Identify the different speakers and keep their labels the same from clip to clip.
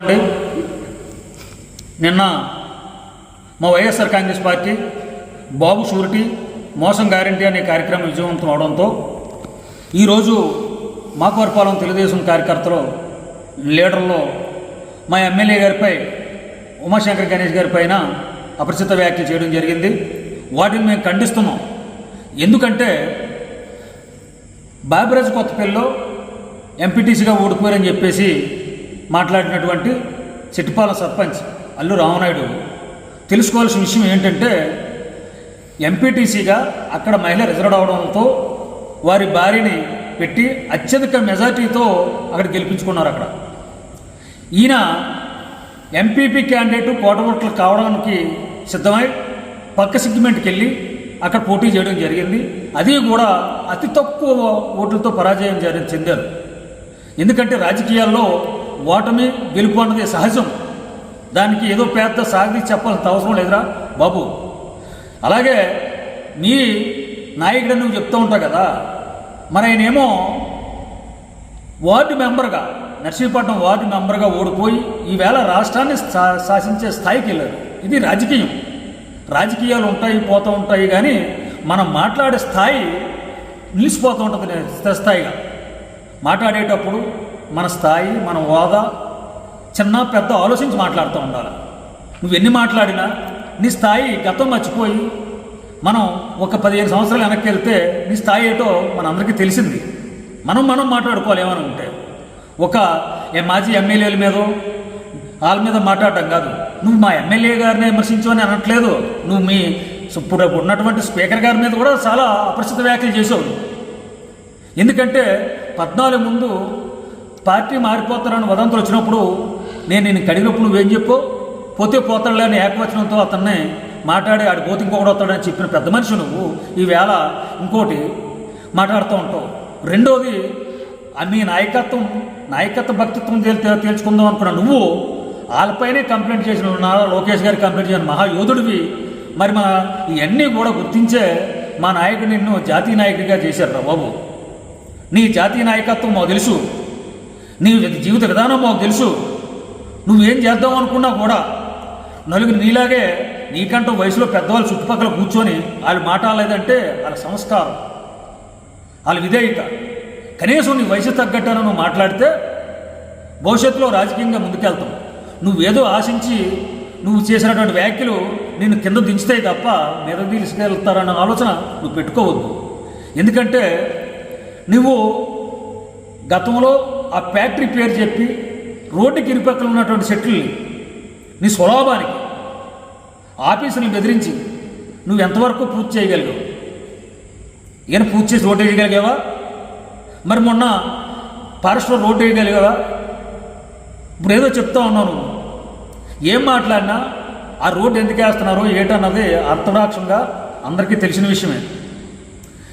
Speaker 1: అంటే నిన్న మా YSR Congress party Babu surety మోసం గ్యారంటీ అనే కార్యక్రమం విజయవంతం అవడంతో ఈరోజు మాకవరపాలెం తెలుగుదేశం కార్యకర్తలు లీడర్లో మా ఎమ్మెల్యే గారిపై ఉమాశంకర్ గణేష్ గారి పైన అపరిచిత వ్యాఖ్యలు చేయడం జరిగింది. వాటిని మేము ఖండిస్తున్నాం. ఎందుకంటే బాబిరాజు కొత్తపల్లిలో ఎంపీటీసీగా ఓడిపోయారని చెప్పేసి మాట్లాడినటువంటి చెట్టుపాలెం సర్పంచ్ అల్లు రామనాయుడు తెలుసుకోవాల్సిన విషయం ఏంటంటే ఎంపీటీసీగా అక్కడ మహిళ రిజర్వ్ అవడంతో వారి భార్యని పెట్టి అత్యధిక మెజార్టీతో అక్కడ గెలిపించుకున్నారు అక్కడ. ఈయన ఎంపీపీ క్యాండిడేట్ కోటమొట్లు కావడానికి సిద్ధమై పక్క సెగ్మెంట్కి వెళ్ళి అక్కడ పోటీ చేయడం జరిగింది. అది కూడా అతి తక్కువ ఓట్లతో పరాజయం చెందారు. ఎందుకంటే రాజకీయాల్లో ఓటమి గెలుపు అన్నది సహజం. దానికి ఏదో పెద్ద సాగి చెప్పాల్సిన అవసరం లేదురా బాబు. అలాగే నీ నాయకుడు నువ్వు చెప్తూ ఉంటావు కదా మరి ఆయనేమో వార్డు మెంబర్గా నర్సీపట్నం వార్డు మెంబర్గా ఓడిపోయి ఈవేళ రాష్ట్రాన్ని శా- శాసించే స్థాయికి వెళ్ళారు ఇది రాజకీయం. రాజకీయాలు ఉంటాయి పోతూ ఉంటాయి కానీ మనం మాట్లాడే స్థాయి నిలిచిపోతూ ఉంటుంది స్థాయిగా. మాట్లాడేటప్పుడు మన స్థాయి మన హోదా చిన్న పెద్ద ఆలోచించి మాట్లాడుతూ ఉండాలి. నువ్వు ఎన్ని మాట్లాడినా నీ స్థాయి గతం మర్చిపోయి మనం ఒక పదిహేను సంవత్సరాలు వెనక్కి వెళ్తే నీ స్థాయి ఏంటో మనందరికీ తెలిసింది. మనం మనం మాట్లాడుకోవాలి ఏమైనా ఉంటే ఒక ఏ మాజీ ఎమ్మెల్యేల మీద వాళ్ళ మీద మాట్లాడటం కాదు. నువ్వు మా ఎమ్మెల్యే గారిని విమర్శించు అని అనట్లేదు. నువ్వు మీ ఇప్పుడు ఉన్నటువంటి స్పీకర్ గారి మీద కూడా చాలా అపరిచిత వ్యాఖ్యలు చేసావు ఎందుకంటే పద్నాలుగు ముందు పార్టీ మారిపోతారని వదంతులు వచ్చినప్పుడు నేను నేను కడిగినప్పుడు నువ్వేం చెప్పు? పోతే పోతాడులే అని ఏకవచనంతో అతన్ని మాట్లాడి ఆడి పోతే ఇంకొకటి వస్తాడని చెప్పిన పెద్ద మనిషి నువ్వు. ఈవేళ ఇంకోటి మాట్లాడుతూ ఉంటావు. రెండోది నీ మీ నాయకత్వం నాయకత్వ భక్తిత్వం తేల్ తేల్చుకుందాం అనుకున్నా నువ్వు వాళ్ళపైనే కంప్లైంట్ చేసిన నారా లోకేష్ గారికి కంప్లైంట్ చేసిన మహాయోధుడివి. మరి మన ఇవన్నీ కూడా గుర్తించే మా నాయకుడు నిన్ను జాతీయ నాయకుడిగా చేశారు రా బాబు. నీ జాతీయ నాయకత్వం మాకు తెలుసు. నీ జీవిత విధానం మాకు తెలుసు. నువ్వేం చేద్దాం అనుకున్నా కూడా నలుగురు నీలాగే నీకంటూ వయసులో పెద్దవాళ్ళు చుట్టుపక్కల కూర్చొని వాళ్ళు మాట్లాడలేదంటే వాళ్ళ సంస్కారం వాళ్ళ విధేయత. కనీసం నీ వయసు తగ్గట్టను నువ్వు మాట్లాడితే భవిష్యత్తులో రాజకీయంగా ముందుకెళ్తాం. నువ్వేదో ఆశించి నువ్వు చేసినటువంటి వ్యాఖ్యలు నిన్ను కింద దించుతాయి తప్ప మీద తీసుకెళ్తారన్న ఆలోచన నువ్వు పెట్టుకోవద్దు. ఎందుకంటే నువ్వు గతంలో ఆ ఫ్యాక్టరీ పేరు చెప్పి రోడ్డుకి ఇరుపక్కల ఉన్నటువంటి సెట్లు నీ స్వలాభానికి ఆఫీసుని బెదిరించి నువ్వు ఎంతవరకు పూర్తి చేయగలిగావు? ఈయన పూర్తి చేసి రోడ్డు వేయగలిగావా? మరి మొన్న పారిశ్రమ రోడ్డు వేయగలిగావా? ఇప్పుడు ఏదో చెప్తా ఉన్నావు నువ్వు. ఏం మాట్లాడినా ఆ రోడ్డు ఎందుకు వేస్తున్నారో ఏటన్నది అర్థరాక్షంగా అందరికీ తెలిసిన విషయమే.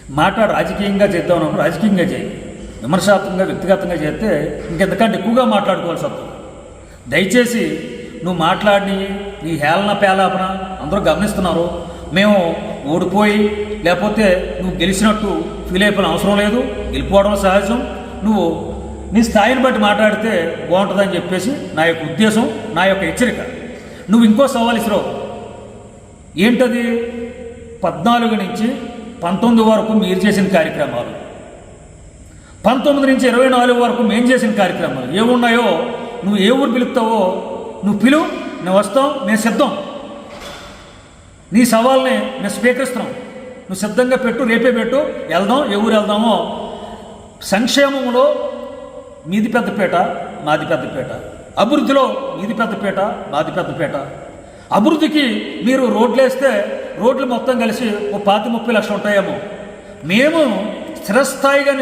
Speaker 1: మాట రాజకీయంగా చేద్దాం రాజకీయంగా చేయి. విమర్శాత్మకంగా వ్యక్తిగతంగా చేస్తే ఇంకెంతకంటే ఎక్కువగా మాట్లాడుకోవాల్సి వస్తుంది. దయచేసి నువ్వు మాట్లాడి నీ హేళన పేలాపన అందరూ గమనిస్తున్నారు. మేము ఓడిపోయి లేకపోతే నువ్వు గెలిచినట్టు ఫీల్ అయిపోయిన అవసరం లేదు. గెలిపోవడం సహజం. నువ్వు నీ స్థాయిని బట్టి మాట్లాడితే బాగుంటుందని చెప్పేసి నా యొక్క ఉద్దేశం నా యొక్క హెచ్చరిక. నువ్వు ఇంకో సవాల్ ఇసిరావు. ఏంటది? పద్నాలుగు నుంచి పంతొమ్మిది వరకు మీరు చేసిన కార్యక్రమాలు. పంతొమ్మిది నుంచి ఇరవై నాలుగు వరకు మేం చేసిన కార్యక్రమాలు ఏమున్నాయో నువ్వు ఏ ఊరు పిలుపుతావో నువ్వు పిలువు నేను వస్తాం నేను సిద్ధం నీ సవాల్ని మేము స్వీకరిస్తున్నాం. నువ్వు సిద్ధంగా పెట్టు రేపే పెట్టు వెళ్దాం ఏ ఊరు వెళ్దామో. సంక్షేమంలో మీది పెద్దపేట మాది పెద్దపేట అభివృద్ధిలో మీది పెద్దపేట మాది పెద్దపేట అభివృద్ధికి మీరు రోడ్లు వేస్తే రోడ్లు మొత్తం కలిసి ఓ పాతి ముప్పై లక్షలు ఉంటాయేమో. మేము స్థిరస్థాయిగా